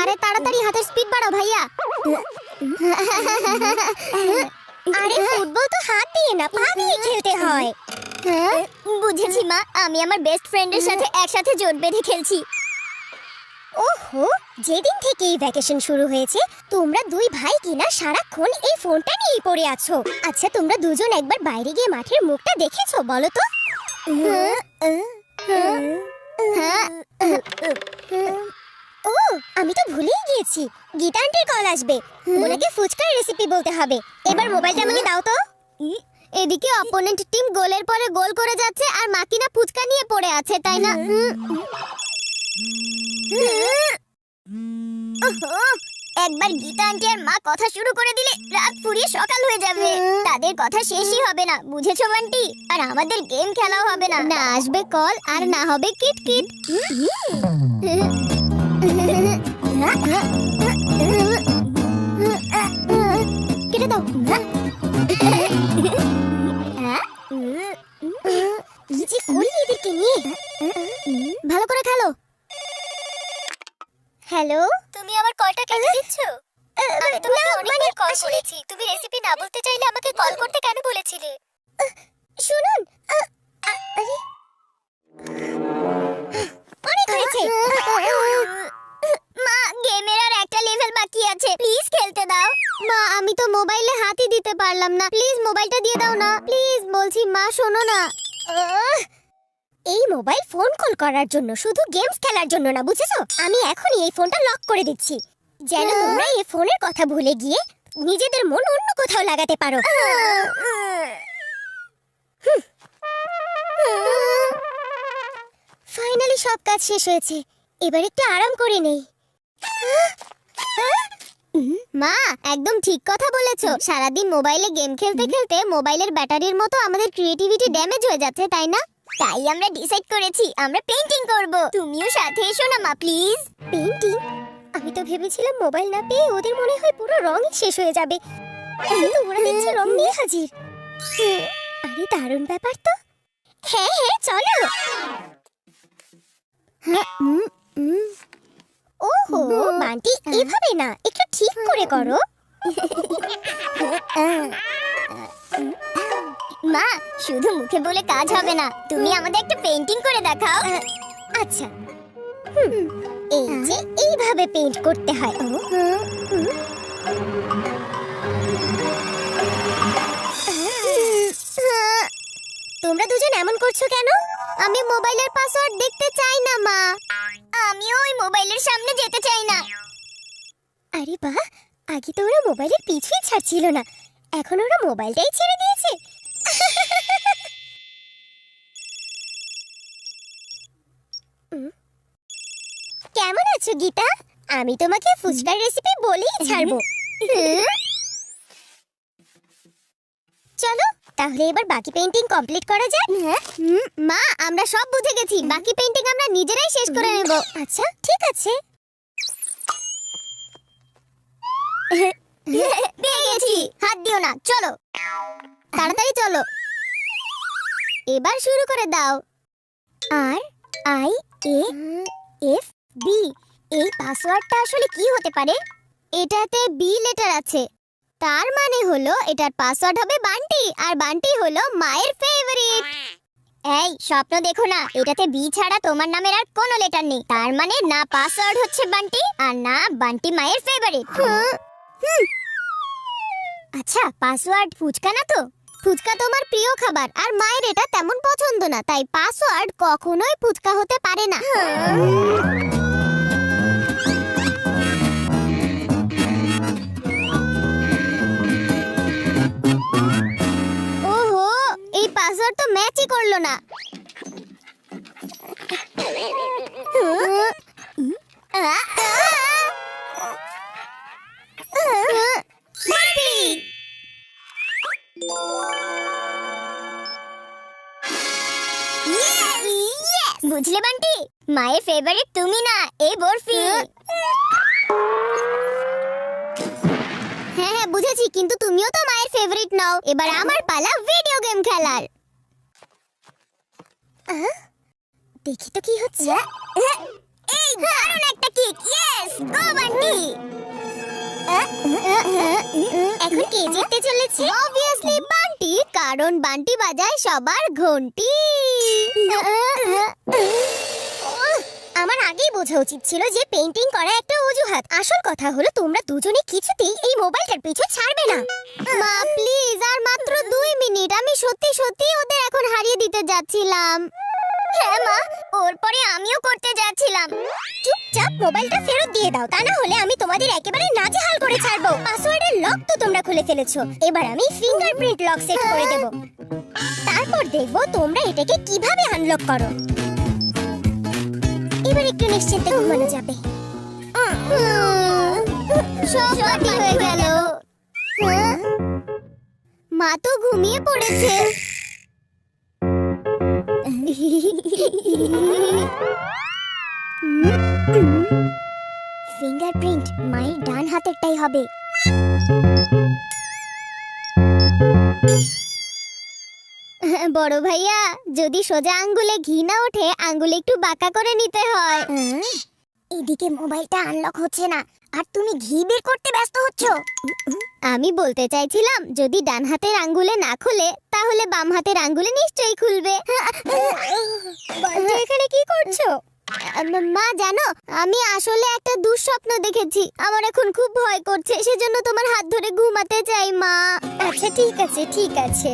আরে তাড়াতাড়ি হাতের স্পিড বাড়াও ভাইয়া। আরে ফুটবল তো হাত দিয়ে না পা দিয়ে খেলতে হয়। বুঝেছি মা, আমি আমার বেস্ট ফ্রেন্ডের সাথে একসাথে জোট বেঁধে খেলছি। ওহো, যেদিন থেকে এই ভ্যাকেশন শুরু হয়েছে, তোমরা দুই ভাই কিনা সারাক্ষণ এই ফোনটা নিয়েই পড়ে আছো। আচ্ছা তোমরা দুজন একবার বাইরে গিয়ে মাঠের মুখটা দেখেছ, বলো তো? ও, আমি তো ভুলেই গিয়েছি। গীতা আন্টির কল আসবে। ওনাকে ফুচকার রেসিপি বলতে হবে। এবার মোবাইলটা আমাকে দাও তো। এদিকে অপোনেন্ট টিম গোলের পরে গোল করে যাচ্ছে আর মাকিনা ফুচকা নিয়ে পড়ে আছে, তাই না? একবার গীতা আন্টি আর মা কথা শুরু করে দিলে রাত ফুরিয়ে সকাল হয়ে যাবে। তাদের কথা শেষই হবে না বুঝেছ বান্টি? আর আমাদের গেম খেলাও হবে না। না আসবে কল আর না হবে কিটকিট। কেটে দাও। যে করলি এদেরকে নিয়ে। ভালো করে খেলো। হ্যালো? পারলাম না। প্লিজ মোবাইলটা দিয়ে দাও না। প্লিজ বলছি মা শোনো না। এই মোবাইল ফোন কল করার জন্য শুধু গেমস খেলার জন্য না বুঝেছ? আমি এখনই এই ফোনটা লক করে দিচ্ছি। যেন তোমরা এই ফোনের কথা ভুলে গিয়ে নিজেদের মন অন্য কোথাও লাগাতে পারো। ফাইনালি সব কাজ শেষ হয়েছে। এবার একটু আরাম করে নেই। মা একদম ঠিক কথা বলেছ। সারাদিন মোবাইলে গেম খেলতে খেলতে মোবাইলের ব্যাটারির মতো আমাদের ক্রিয়েটিভিটি ড্যামেজ হয়ে যাচ্ছে তাই না? তাই আমরা ডিসাইড করেছি আমরা পেইন্টিং করব। তুমিও সাথে এসো না মা প্লিজ পেইন্টিং আমি তো ভেবেছিলাম মোবাইল না পেয়ে ওদের মনে হয় পুরো রঙই শেষ হয়ে যাবে। কিন্তু ওরা দেখছি রং নিয়ে হাজির। আরে দারুণ ব্যাপার তো। হ্যাঁ হ্যাঁ চলো। হ্যাঁ, উম, উম। ওহো বান্টি এভাবে না, একটু ঠিক করে করো। মা, শুধু মুখে বলে কাজ হবে না, তুমি আমাদের একটা পেইন্টিং করে দেখাও। আচ্ছা। এই যে এইভাবে পেইন্ট করতে হয়। তোমরা দুজন এমন করছ কেন? আমি মোবাইলের পাসওয়ার্ড দেখতে চাই না, মা। আমিও ওই মোবাইলের সামনে যেতে চাই না। আরে বাহ আগে তো ওরা মোবাইলের পিছুই ছাড়ছিল না। এখন ওরা মোবাইলটাই ছেড়ে দিয়েছে। কেমন আছো গীতা? আমি তোমাকে ফুচকার রেসিপি বলেই ছাড়বো। চলো তাহলে এবার বাকি পেইন্টিং কমপ্লিট করা যাক। হুম, মা আমরা সব বুঝে গেছি। বাকি পেইন্টিং আমরা নিজেরাই শেষ করে নেব। আচ্ছা ঠিক আছে। পেয়ে গেছি। হাত দিও না চলো। তাড়াতাড়ি চলো। এবার শুরু করে দাও। আর আই এ এফ বি এই পাসওয়ার্ডটা আসলে কি হতে পারে? এটাতে বি লেটার আছে। তার মানে হলো এটার পাসওয়ার্ড হবে বান্টি, আর বান্টি হলো মায়ের ফেভারিট এই, স্বপ্ন দেখো না, এটাতে বি ছাড়া তোমার নামের আর কোনো লেটার নেই। তার মানে না পাসওয়ার্ড হচ্ছে বান্টি, আর না বান্টি মায়ের ফেভারিট আচ্ছা পাসওয়ার্ড ফুচকা না তো? ফুচকা তোমার প্রিয় খাবার, আর মায়ের এটা তেমন পছন্দ না, তাই পাসওয়ার্ড কখনোই ফুচকা হতে পারে না। এই পাসওয়ার্ড তো ম্যাচই করল না। বুঝলে বান্টি? মায়ের ফেভারিট তুমি না এই বরফি। হ্যাঁ হ্যাঁ বুঝেছি, কিন্তু তুমিও তো মায়ের ফেভারিট নাও। এবার আমার পালা ভিডিও গেম খেলার। দেখি তো কি হচ্ছে। এই দারুণ একটা কিক ইয়েস গো বান্টি। এখন কে জিততে চলেছে? অবভিয়াসলি বান্টি কারণ বান্টি বাজায় সবার ঘন্টি আমার আগেই বোঝা উচিত ছিল যে পেইন্টিং করা একটা অজুহাত। আসল কথা হলো, তোমরা দুজনে কিছুতেই এই মোবাইলটার পিছু ছাড়বে না। মা প্লিজ আর মাত্র দুই মিনিট। আমি সত্যি সত্যি ওদের এখন হারিয়ে দিতে যাচ্ছিলাম। হ্যাঁ মা, ওর পরে আমিও করতে যাচ্ছিলাম। চুপচাপ মোবাইলটা ফেরত দিয়ে দাও, তা না হলে আমি তোমাদের একেবারে নাজেহাল করে ছাড়বো। পাসওয়ার্ডের লক তো তোমরা খুলে ফেলেছো। এবার আমি ফিঙ্গারপ্রিন্ট লক সেট করে দেব। তারপর দেখব তোমরা এটাকে কীভাবে আনলক করো। এবার একটু নিশ্চিন্তে ঘুমানো যাবে। সব বাতি হয়ে গেল? মা তো ঘুমিয়ে পড়েছে। ফিঙ্গারপ্রিন্ট মায়ের ডান হাতেরটাই হবে। বড় ভাইয়া যদি সোজা আঙ্গুলে ঘি না ওঠে আঙ্গুলে একটু বাঁকা করে নিতে হয়। এদিকে মোবাইলটা আনলক হচ্ছে না। আর তুমি ঘি বের করতে ব্যস্ত হচ্ছ? আমি বলতে চাইছিলাম যদি ডান হাতের আঙ্গুলে না খুলে তাহলে বাম হাতের আঙ্গুলে নিশ্চয়ই খুলবে। এখানে কি করছ? মা জানো আমি আসলে একটা দুঃস্বপ্ন দেখেছি। আমার এখন খুব ভয় করছে সেজন্য তোমার হাত ধরে ঘুমাতে চাই মা। আচ্ছা ঠিক আছে ঠিক আছে।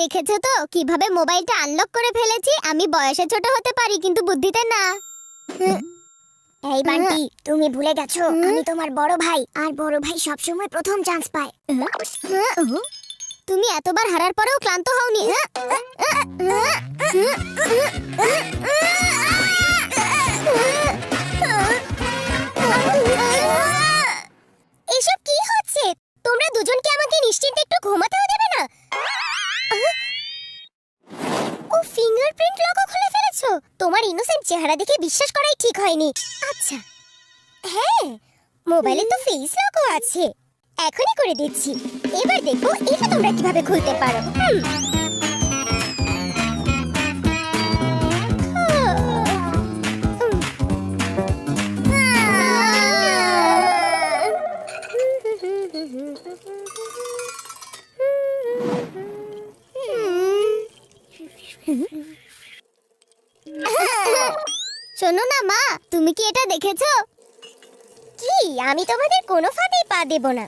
দেখেছ তো? কীভাবে মোবাইলটা আনলক করে ফেলেছি? আমি বয়সে ছোট হতে পারি কিন্তু বুদ্ধিতে না। এই বান্টি তুমি ভুলে গেছো। আমি তোমার বড় ভাই আর বড় ভাই সবসময় প্রথম চান্স পায়। তুমি এতবার হারার পরেও ক্লান্ত হওনি। চেহারা দেখে বিশ্বাস করাই ঠিক হয়নি। আচ্ছা। হ্যাঁ মোবাইলে তো ফেস লগও আছে। এখনই করে দিচ্ছি। এবার দেখো এটা তোমরা কীভাবে খুলতে পারো। হুম। শোনো না, মা, তুমি কি এটা দেখেছ? কি, আমি তোমাদের কোনো ফাঁদেই পা দেব না।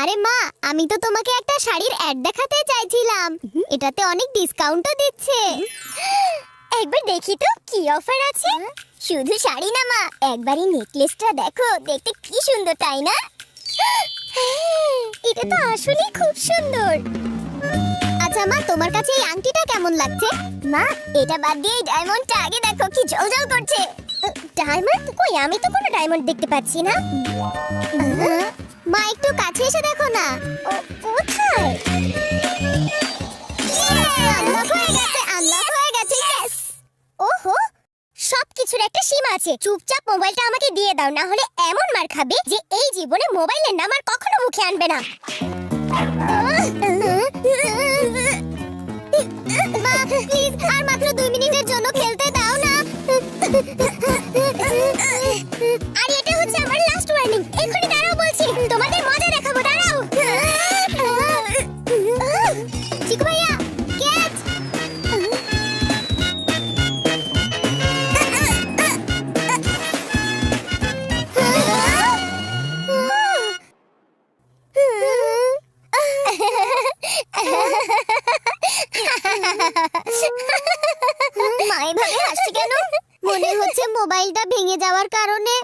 আরে মা, আমি তো তোমাকে একটা শাড়ির অ্যাড দেখাতে চাইছিলাম। এটাতে অনেক ডিসকাউন্টও দিচ্ছে। একবার দেখি তো, কি অফার আছে। শুধু শাড়ি না, মা, একবারই নেকলেসটা দেখো, দেখতে কি সুন্দর, তাই না? এটা তো আসলেই খুব সুন্দর। আচ্ছা মা তোমার কাছে এই আংটিটা কেমন লাগছে? মা, এটা বাদ দিয়ে এই ডায়মন্ডটা আগে দেখো, কি জ্বলজ্বল করছে। ডায়মন্ড? কই, আমি তো কোনো ডায়মন্ড দেখতে পাচ্ছি না। মা, একটু কাছে এসে দেখো না। কোথায়? হয়ে গেছে আনলক হয়ে গেছে ইয়েস ওহো, সবকিছুর একটা সীমা আছে। চুপচাপ মোবাইলটা আমাকে দিয়ে দাও, না হলে এমন মার খাবে যে এই জীবনে মোবাইলের নাম আর কখনো মুখে আনবে না। Ha ha ha! মনে হচ্ছে মোবাইলটা ভেঙে যাওয়ার কারণে।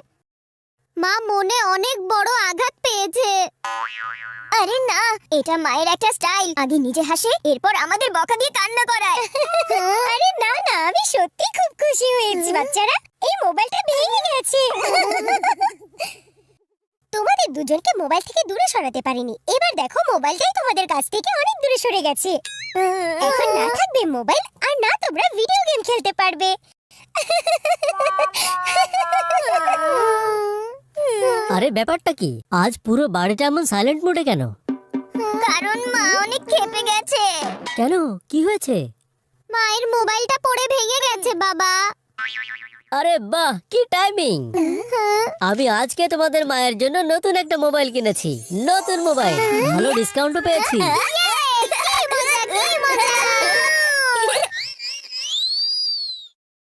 মা মনে অনেক বড় আঘাত পেয়েছে। আরে না এটা মায়ের একটা স্টাইল। আগে নিজে হাসে এরপর আমাদের বকা দিয়ে কান্না করায়। আরে না না আমি সত্যি খুব খুশি হয়েছি বাচ্চারা। এই মোবাইলটা ভেঙে গেছে। তোমাদের দুজনকে মোবাইল থেকে দূরে সরাতে পারিনি। এবার দেখো মোবাইলটাই তোমাদের কাছ থেকে অনেক দূরে সরে গেছে। এখন না থাকবে মোবাইল আর না তোমরা ভিডিও গেম খেলতে পারবে। আরে ব্যাপারটা কি? আজ পুরো বাড়িটা এমন সাইলেন্ট মোডে কেন? কারণ মা অনেক খেপে গেছে। কেন? কি হয়েছে? মায়ের মোবাইলটা পড়ে ভেঙে গেছে বাবা। আরে বাহ কি টাইমিং আমি আজকে তোমাদের মায়ের জন্য নতুন একটা মোবাইল কিনেছি। নতুন মোবাইল। ভালো ডিসকাউন্টও পেয়েছি।